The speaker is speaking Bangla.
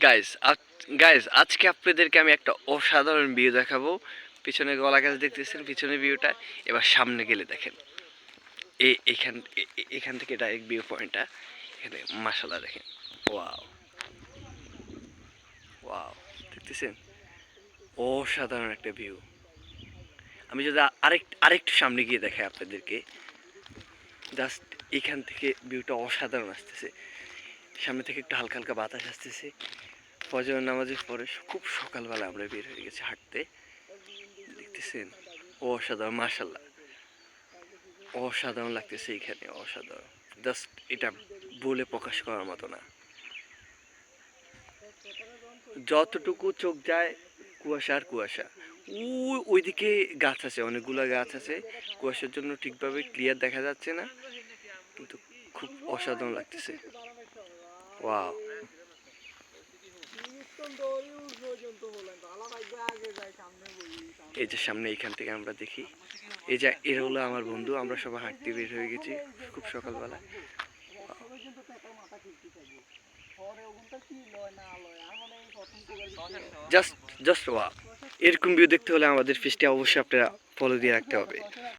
গাইজ গাইজ আজকে আপনাদেরকে আমি একটা অসাধারণ ভিউ দেখাবো। পিছনে গলা গাছ দেখতেছেন পিছনে ভিউটা এবার সামনে গেলে দেখেন। এই এখান এখান থেকে ডাইরেক্ট ভিউ পয়েন্টটা এখানে মাসালা দেখেন। ওয়াও ওয়াও দেখতেছেন? অসাধারণ একটা ভিউ আমি যদি আরেক, আরেকটু সামনে গিয়ে দেখাই আপনাদেরকে। জাস্ট এখান থেকে ভিউটা অসাধারণ আসতেছে। সামনে থেকে একটু হালকা হালকা বাতাস আসতেছে। ফজর নামাজের পরে খুব সকালবেলা আমরা বের হয়ে গেছি হাঁটতে। দেখতেছেন? অসাধারণ মার্শাল্লাহ অসাধারণ লাগতেছে এখানে, অসাধারণ। জাস্ট এটা বলে প্রকাশ করার মতো না। যতটুকু চোখ যায়, কুয়াশা আর কুয়াশা। ওই, ওইদিকে গাছ আছে, অনেকগুলো গাছ আছে। কুয়াশার জন্য ঠিকভাবে ক্লিয়ার দেখা যাচ্ছে না। কিন্তু খুব অসাধারণ লাগতেছে। ওয়াও এই যে সামনে এখান থেকে আমরা দেখি, এই যে এরা হলো আমার বন্ধু, আমরা সবাই হাঁটতে বের হয়ে গেছি খুব সকালবেলা। জাস্ট জাস্ট ওয়া এরকম ভিউ দেখতে হলে আমাদের ফেসটি অবশ্যই আপনারা ফলো দিয়ে রাখতে হবে।